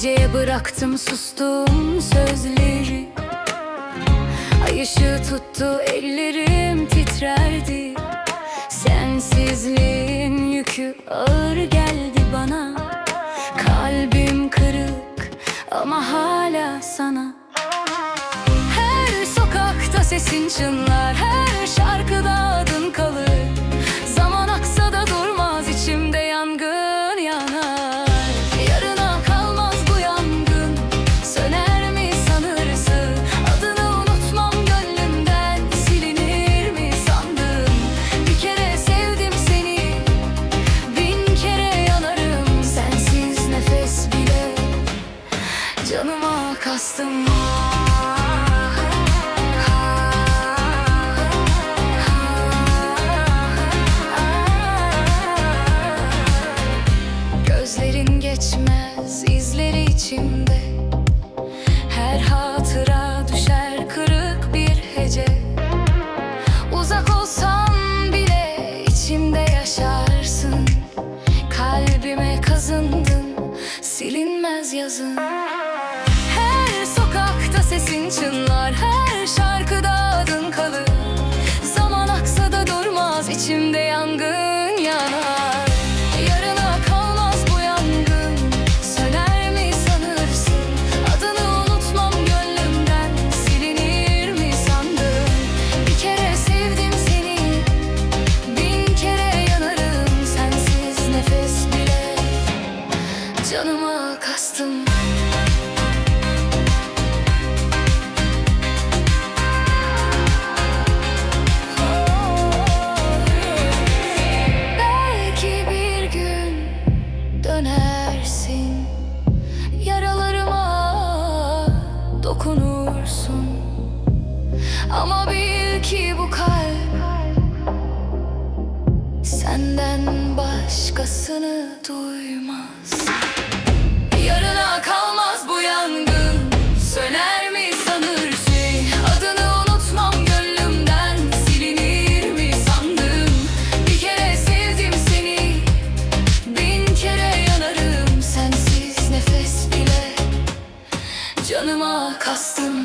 Geceye bıraktım sustum sözleri. Ay ışığı tuttu ellerim titrerdi. Sensizliğin yükü ağır geldi bana. Kalbim kırık ama hala sana. Her sokakta sesin çınlar Her şarkıda kastım Gözlerin geçmez izleri içimde. Her hatıra düşer kırık bir hece. Uzak olsam bile içimde yaşarsın. Kalbime kazındın silinmez yazın sesin çınlar Her şarkıda adın kalır. Zaman aksa da durmaz içimde yangın yanar. Yarına kalmaz bu yangın Söner mi sanırsın? Adını unutmam gönlümden Silinir mi sandın? Bir kere sevdim seni Bin kere yanarım. Sensiz nefes bile Canıma kastım dokunursun. Ama bil ki bu kalp Senden başkasını duymaz Canıma kastın.